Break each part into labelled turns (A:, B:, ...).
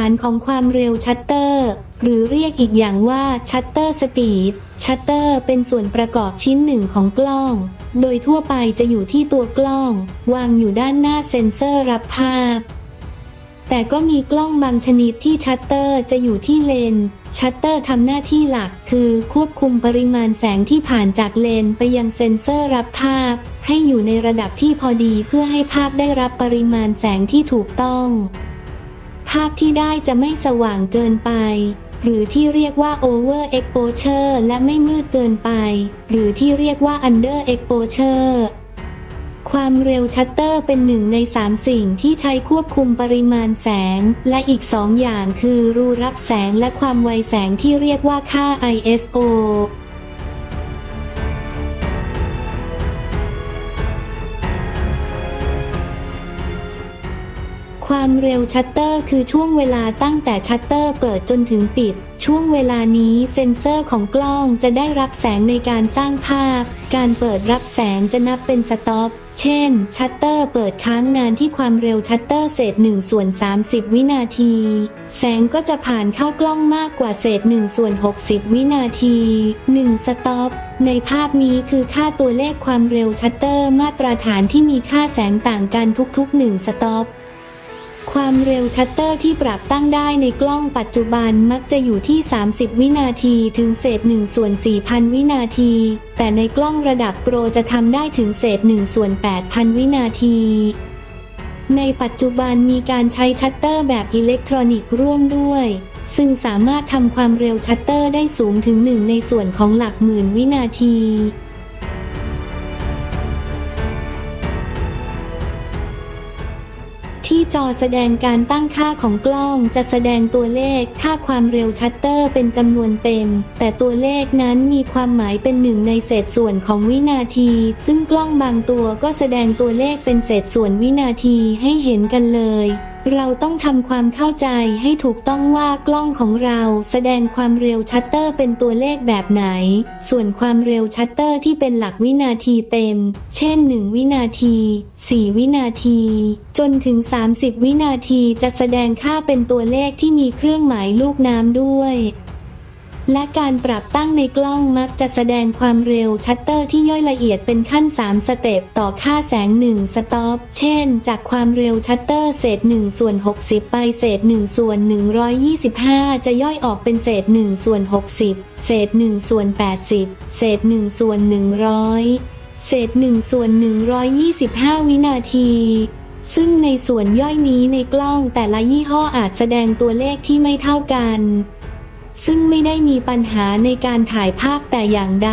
A: านของความเร็วชัตเตอร์ หรือเรียกอีกอย่างว่าชัตเตอร์สปีด ชัตเตอร์เป็นส่วนประกอบชิ้นหนึ่งของกล้อง โดยทั่วไปจะอยู่ที่ตัวกล้อง วางอยู่ด้านหน้าเซ็นเซอร์รับภาพ แต่ก็มีกล้องบางชนิดที่ชัตเตอร์จะอยู่ที่เลน ชัตเตอร์ทำหน้าที่หลักคือควบคุมปริมาณแสงที่ผ่านจากเลนไปยังเซ็นเซอร์รับภาพ ให้อยู่ในระดับที่พอดีเพื่อให้ภาพได้รับปริมาณแสงที่ถูกต้องาพที่ได้จะไม่สว่างเกินไป หรือที่เรียกว่า over exposure และไม่มืดเกินไป หรือที่เรียกว่า under exposure ความเร็วชัตเตอร์เป็นหนึ่งในสามสิ่งที่ใช้ควบคุมปริมาณแสง และอีกสองอย่างคือรูรับแสงและความไวแสงที่เรียกว่าค่า ISO ความเร็วชัตเตอร์คือช่วงเวลาตั้งแต่ชัตเตอร์เปิดจนถึงปิด ช่วงเวลานี้เซ็นเซอร์ของกล้องจะได้รับแสงในการสร้างภาพ การเปิดรับแสงจะนับเป็นสต็อป เช่น ชัตเตอร์เปิดค้างนานที่ความเร็วชัตเตอร์เศษ1ส่วน30 วินาที แสงก็จะผ่านเข้ากล้องมากกว่าเศษ1ส่วน60 วินาที 1 สต็อปในภาพนี้คือค่าตัวเลขความเร็วชัตเตอร์มาตรฐานที่มีค่าแสงต่างกันทุกๆ 1 สต็อป ความเร็วชัตเตอร์ที่ปรับตั้งได้ในกล้องปัจจุบันมักจะอยู่ที่ 30 วินาทีถึงเศษ1ส่วน4,000 วินาที แต่ในกล้องระดับโปรจะทำได้ถึงเศษ1ส่วน8,000 วินาที ในปัจจุบันมีการใช้ชัตเตอร์แบบอิเล็กทรอนิกส์ร่วมด้วย ซึ่งสามารถทำความเร็วชัตเตอร์ได้สูงถึง1ในส่วนของหลักหมื่นวินาที จอแสดงการตั้งค่าของกล้องจะแสดงตัวเลขค่าความเร็วชัตเตอร์เป็นจำนวนเต็ม แต่ตัวเลขนั้นมีความหมายเป็นหนึ่งในเศษส่วนของวินาที ซึ่งกล้องบางตัวก็แสดงตัวเลขเป็นเศษส่วนวินาทีให้เห็นกันเลย เราต้องทำความเข้าใจให้ถูกต้องว่ากล้องของเราแสดงความเร็วชัตเตอร์เป็นตัวเลขแบบไหน ส่วนความเร็วชัตเตอร์ที่เป็นหลักวินาทีเต็ม เช่น 1 วินาที 4 วินาที จนถึง 30 วินาทีจะแสดงค่าเป็นตัวเลขที่มีเครื่องหมายลูกน้ำด้วย และการปรับตั้งในกล้องมักจะแสดงความเร็วชัตเตอร์ที่ย่อยละเอียดเป็นขั้น 3 สเต็ปต่อค่าแสง 1 สต็อป เช่น จากความเร็วชัตเตอร์เศษ1ส่วน60 ไปเศษ1ส่วน125 จะย่อยออกเป็นเศษ1ส่วน60 เศษ1ส่วน80 เศษ1ส่วน100 เศษ1ส่วน125 วินาทีซึ่งในส่วนย่อยนี้ในกล้องแต่ละยี่ห้ออาจแสดงตัวเลขที่ไม่เท่ากัน ซึ่งไม่ได้มีปัญหาในการถ่ายภาพแต่อย่างใด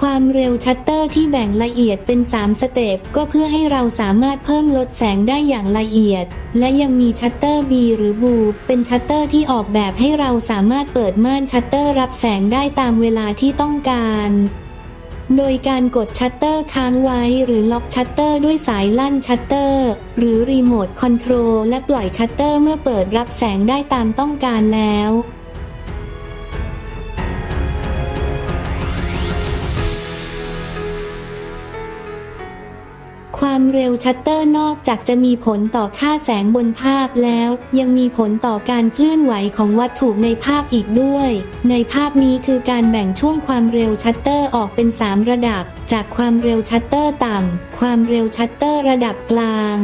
A: ความเร็วชัตเตอร์ที่แบ่งละเอียดเป็น 3 สเต็ปก็เพื่อให้เราสามารถเพิ่มลดแสงได้อย่างละเอียด และยังมีชัตเตอร์ B หรือบูเป็นชัตเตอร์ที่ออกแบบให้เราสามารถเปิดม่านชัตเตอร์รับแสงได้ตามเวลาที่ต้องการโดยการกดชัตเตอร์ค้างไว้หรือล็อกชัตเตอร์ด้วยสายลั่นชัตเตอร์ หรือรีโมทคอนโทรลและปล่อยชัตเตอร์เมื่อเปิดรับแสงได้ตามต้องการแล้ว เร็วชัตเตอร์นอกจากจะมีผลต่อค่าแสงบนภาพแล้ว ยังมีผลต่อการเคลื่อนไหวของวัตถุในภาพอีกด้วย ในภาพนี้คือการแบ่งช่วงความเร็วชัตเตอร์ออกเป็น 3 ระดับ จากความเร็วชัตเตอร์ต่ำ ความเร็วชัตเตอร์ระดับกลาง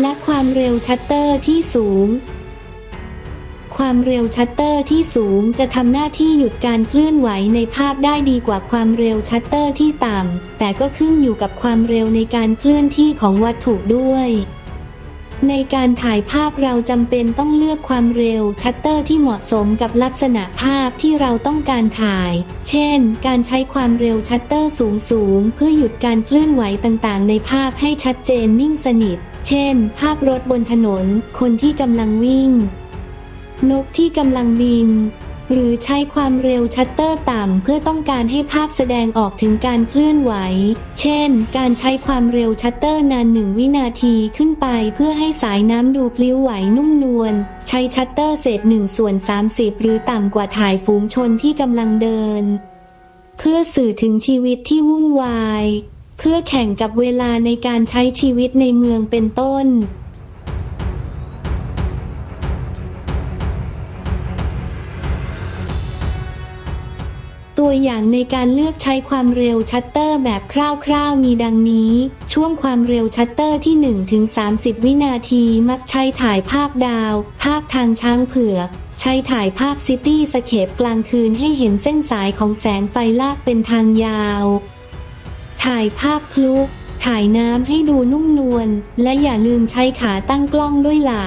A: และความเร็วชัตเตอร์ที่สูง ความเร็วชัตเตอร์ที่สูงจะทำหน้าที่หยุดการเคลื่อนไหวในภาพได้ดีกว่าความเร็วชัตเตอร์ที่ต่ำ แต่ก็ขึ้นอยู่กับความเร็วในการเคลื่อนที่ของวัตถุด้วยในการถ่ายภาพเราจำเป็นต้องเลือกความเร็วชัตเตอร์ที่เหมาะสมกับลักษณะภาพที่เราต้องการถ่าย เช่น การใช้ความเร็วชัตเตอร์สูงสูงๆเพื่อหยุดการเคลื่อนไหวต่างๆ ในภาพให้ชัดเจนนิ่งสนิท เช่น ภาพรถบนถนน คนที่กำลังวิ่ง นกที่กำลังบิน หรือใช้ความเร็วชัตเตอร์ต่ำเพื่อต้องการให้ภาพแสดงออกถึงการเคลื่อนไหว เช่น การใช้ความเร็วชัตเตอร์นานหนึ่งวินาทีขึ้นไปเพื่อให้สายน้ำดูพลิ้วไหวนุ่มนวล ใช้ชัตเตอร์เศษหนึ่งส่วน30 หรือต่ำกว่าถ่ายฝูงชนที่กำลังเดิน เพื่อสื่อถึงชีวิตที่วุ่นวาย เพื่อแข่งกับเวลาในการใช้ชีวิตในเมืองเป็นต้น ตัวอย่างในการเลือกใช้ความเร็วชัตเตอร์แบบคร่าวๆ มีดังนี้ ช่วงความเร็วชัตเตอร์ที่1ถึง30 วินาทีมักใช้ถ่ายภาพดาว ภาพทางช้างเผือกใช้ถ่ายภาพซิตี้สเคปกลางคืนให้เห็นเส้นสายของแสงไฟลากเป็นทางยาว ถ่ายภาพพลุถ่ายน้ำให้ดูนุ่มนวล และอย่าลืมใช้ขาตั้งกล้องด้วยล่ะ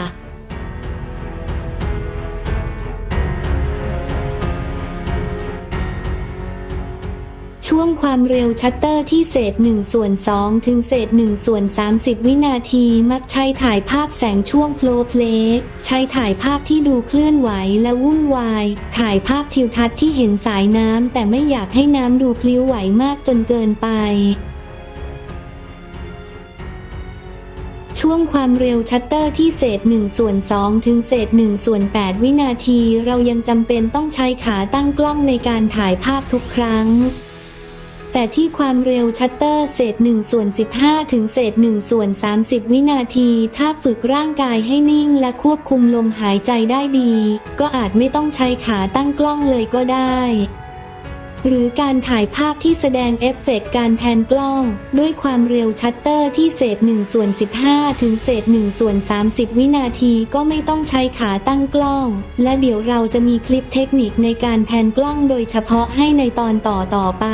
A: ช่วงความเร็วชัตเตอร์ที่เศษ1ส่วน2ถึงเศษ1ส่วน30 วินาทีมักใช้ถ่ายภาพแสงช่วงโพลเพลย์ใช้ถ่ายภาพที่ดูเคลื่อนไหวและวุ่นวาย ถ่ายภาพทิวทัศน์ที่เห็นสายน้ำแต่ไม่อยากให้น้ำดูพลิ้วไหวมากจนเกินไปช่วงความเร็วชัตเตอร์ที่เศษ1ส่วน2ถึงเศษ1ส่วน8วินาที เรายังจำเป็นต้องใช้ขาตั้งกล้องในการถ่ายภาพทุกครั้ง แต่ที่ความเร็วชัตเตอร์เศษ1ส่วน15 ถึงเศษ1ส่วน30 วินาที ถ้าฝึกร่างกายให้นิ่งและควบคุมลมหายใจได้ดี ก็อาจไม่ต้องใช้ขาตั้งกล้องเลยก็ได้ หรือการถ่ายภาพที่แสดงเอฟเฟกต์การแทนกล้อง ด้วยความเร็วชัตเตอร์ที่เศษ1ส่วน15 ถึงเศษ1ส่วน30 วินาทีก็ไม่ต้องใช้ขาตั้งกล้อง และเดี๋ยวเราจะมีคลิปเทคนิคในการแทนกล้องโดยเฉพาะให้ในตอนต่อต่อไป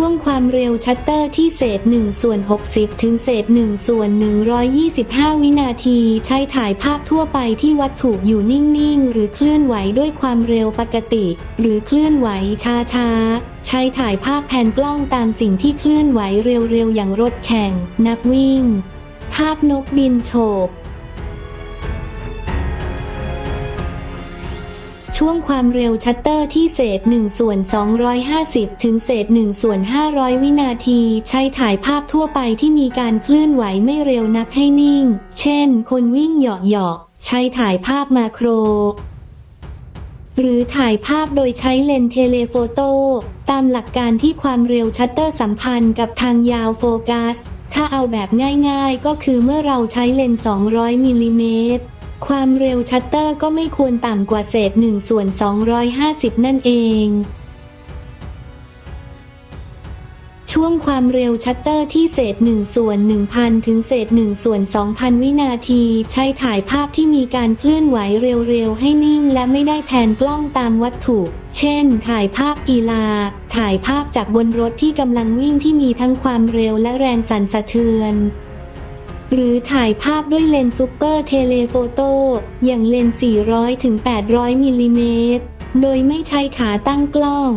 A: ช่วงความเร็วชัตเตอร์ที่เศษ1ส่วน60 ถึงเศษ1ส่วน 125 วินาที ใช้ถ่ายภาพทั่วไปที่วัตถุอยู่นิ่ง ๆ หรือเคลื่อนไหวด้วยความเร็วปกติ หรือเคลื่อนไหวช้า ๆ ใช้ถ่ายภาพแผนกล้องตามสิ่งที่เคลื่อนไหวเร็ว ๆ อย่างรถแข่ง นักวิ่ง ภาพนกบินโฉบ ช่วงความเร็วชัตเตอร์ที่เศษ1ส่วน250 ถึงเศษ1ส่วน500 วินาที ใช้ถ่ายภาพทั่วไปที่มีการเคลื่อนไหวไม่เร็วนักให้นิ่ง เช่น คนวิ่งเหยาะๆใช้ถ่ายภาพมาโคร หรือถ่ายภาพโดยใช้เลนส์เทเลโฟโต้ตามหลักการที่ความเร็วชัตเตอร์สัมพันธ์กับทางยาวโฟกัส ถ้าเอาแบบง่ายๆ ก็คือเมื่อเราใช้เลนส์200มิลลิเมตร ความเร็วชัตเตอร์ก็ไม่ควรต่ำกว่าเศษ1ส่วน 250 นั่นเอง ช่วงความเร็วชัตเตอร์ที่เศษ1ส่วน 1000 ถึงเศษ1ส่วน 2,000 วินาที ใช้ถ่ายภาพที่มีการเคลื่อนไหวเร็วๆ ให้นิ่งและไม่ได้แผนกล้องตามวัตถุ เช่น ถ่ายภาพกีฬา ถ่ายภาพจากบนรถที่กำลังวิ่งที่มีทั้งความเร็วและแรงสั่นสะเทือน หรือถ่ายภาพด้วยเลนส์ซูเปอร์เทเลโฟโต้อย่างเลนส์ 400ถึง800 มิลลิเมตร โดยไม่ใช้ขาตั้งกล้อง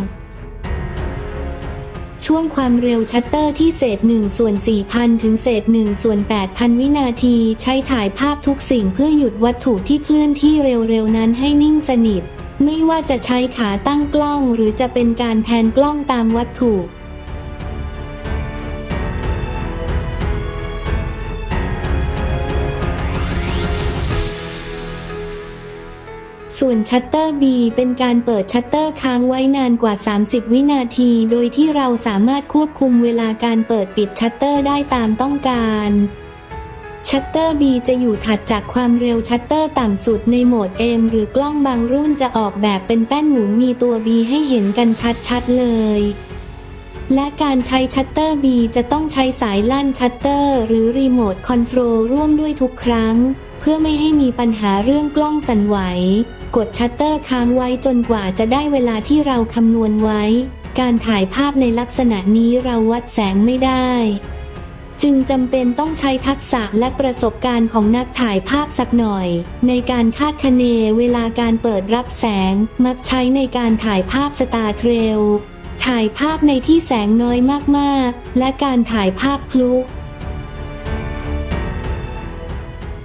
A: ช่วงความเร็วชัตเตอร์ที่เศษ1ส่วน4,000 ถึงเศษ1ส่วน8,000 วินาที ใช้ถ่ายภาพทุกสิ่งเพื่อหยุดวัตถุที่เคลื่อนที่เร็วๆ นั้นให้นิ่งสนิท ไม่ว่าจะใช้ขาตั้งกล้องหรือจะเป็นการแทนกล้องตามวัตถุ ส่วนชัตเตอร์ B เป็นการเปิดชัตเตอร์ค้างไว้นานกว่า 30 วินาที โดยที่เราสามารถควบคุมเวลาการเปิดปิดชัตเตอร์ได้ตามต้องการชัตเตอร์ B จะอยู่ถัดจากความเร็วชัตเตอร์ต่ำสุดในโหมด M หรือกล้องบางรุ่นจะออกแบบเป็นแป้นหมุนมีตัว B ให้เห็นกันชัดๆเลย และการใช้ชัตเตอร์ B จะต้องใช้สายลั่นชัตเตอร์หรือรีโมทคอนโทรลร่วมด้วยทุกครั้ง เพื่อไม่ให้มีปัญหาเรื่องกล้องสั่นไหว กดชัตเตอร์ค้างไว้จนกว่าจะได้เวลาที่เราคำนวณไว้ การถ่ายภาพในลักษณะนี้เราวัดแสงไม่ได้ จึงจำเป็นต้องใช้ทักษะและประสบการณ์ของนักถ่ายภาพสักหน่อย ในการคาดคะเนเวลาการเปิดรับแสง มักใช้ในการถ่ายภาพสตาร์เทรลถ่ายภาพในที่แสงน้อยมากๆ และการถ่ายภาพพลุ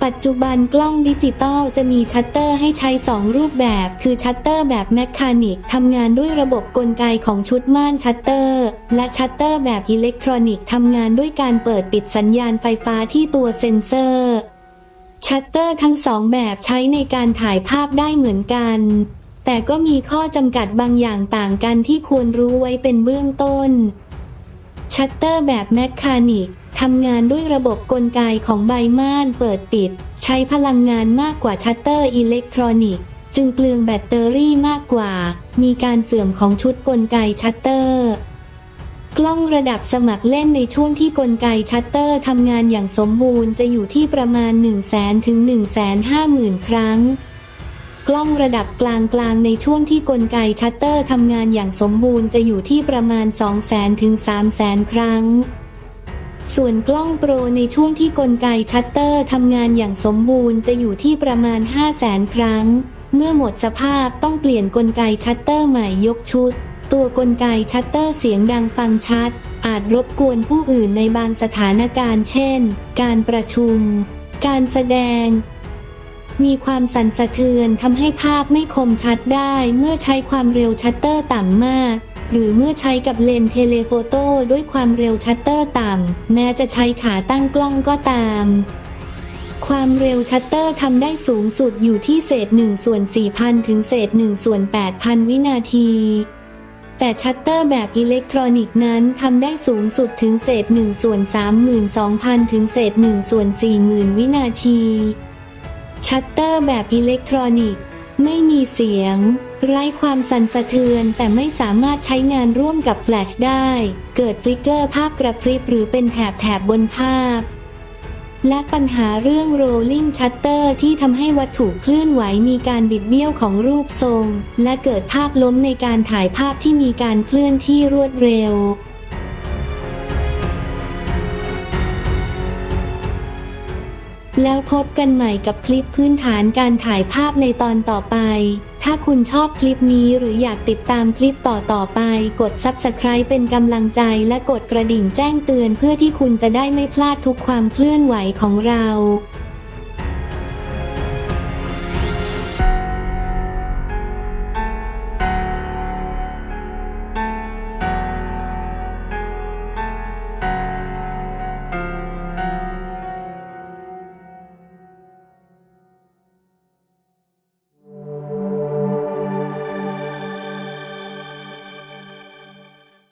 A: ปัจจุบันกล้องดิจิตอลจะมีชัตเตอร์ให้ใช้ 2 รูปแบบ คือชัตเตอร์แบบแมคคานิกทำงานด้วยระบบกลไกของชุดม่านชัตเตอร์ และชัตเตอร์แบบอิเล็กทรอนิกทำงานด้วยการเปิดปิดสัญญาณไฟฟ้าที่ตัวเซ็นเซอร์ ชัตเตอร์ทั้งสองแบบใช้ในการถ่ายภาพได้เหมือนกัน แต่ก็มีข้อจำกัดบางอย่างต่างกันที่ควรรู้ไว้เป็นเบื้องต้น ชัตเตอร์แบบแมคคานิก ทำงานด้วยระบบกลไกของใบม่านเปิดปิด ใช้พลังงานมากกว่าชัตเตอร์อิเล็กทรอนิกส์จึงเปลืองแบตเตอรี่มากกว่า มีการเสื่อมของชุดกลไกชัตเตอร์ กล้องระดับสมัครเล่นในช่วงที่กลไกชัตเตอร์ทำงานอย่างสมบูรณ์จะอยู่ที่ประมาณ 1 0 0 0 0 0ถึง1 5 0 0 0 0 ครั้ง กล้องระดับกลางกลางในช่วงที่กลไกชัตเตอร์ทำงานอย่างสมบูรณ์จะอยู่ที่ประมาณ 2 0 0 0 0 0ถึง3 0 0 0 0ครั้ง ส่วนกล้องโปรในช่วงที่กลไกชัตเตอร์ทำงานอย่างสมบูรณ์จะอยู่ที่ประมาณ 5 0 0 0 0 0ครั้ง เมื่อหมดสภาพต้องเปลี่ยนกลไกชัตเตอร์ใหม่ยกชุด ตัวกลไกชัตเตอร์เสียงดังฟังชัด อาจรบกวนผู้อื่นในบางสถานการณ์เช่น การประชุม การแสดง มีความสั่นสะเทือนทำให้ภาพไม่คมชัดได้เมื่อใช้ความเร็วชัตเตอร์ต่ำมาก หรือเมื่อใช้กับเลนส์เทเลโฟโต้ด้วยความเร็วชัตเตอร์ต่ำ แม้จะใช้ขาตั้งกล้องก็ตาม ความเร็วชัตเตอร์ทำได้สูงสุดอยู่ที่เศษ1ส่วน4,000 ถึงเศษ1ส่วน8,000 วินาที แต่ชัตเตอร์แบบอิเล็กทรอนิกส์นั้นทำได้สูงสุดถึงเศษ1ส่วน32,000 ถึงเศษ1ส่วน40,000 วินาที ชัตเตอร์แบบอิเล็กทรอนิกส์ ไม่มีเสียง ไร้ความสั่นสะเทือนแต่ไม่สามารถใช้งานร่วมกับแฟลชได้ เกิดฟลิกเกอร์ภาพกระพริบหรือเป็นแถบแถบบนภาพ และปัญหาเรื่อง rolling shutter ที่ทำให้วัตถุเคลื่อนไหวมีการบิดเบี้ยวของรูปทรง และเกิดภาพล้มในการถ่ายภาพที่มีการเคลื่อนที่รวดเร็ว แล้วพบกันใหม่กับคลิปพื้นฐานการถ่ายภาพในตอนต่อไป ถ้าคุณชอบคลิปนี้หรืออยากติดตามคลิปต่อต่อๆไป กด Subscribe เป็นกำลังใจและกดกระดิ่งแจ้งเตือนเพื่อที่คุณจะได้ไม่พลาดทุกความเคลื่อนไหวของเรา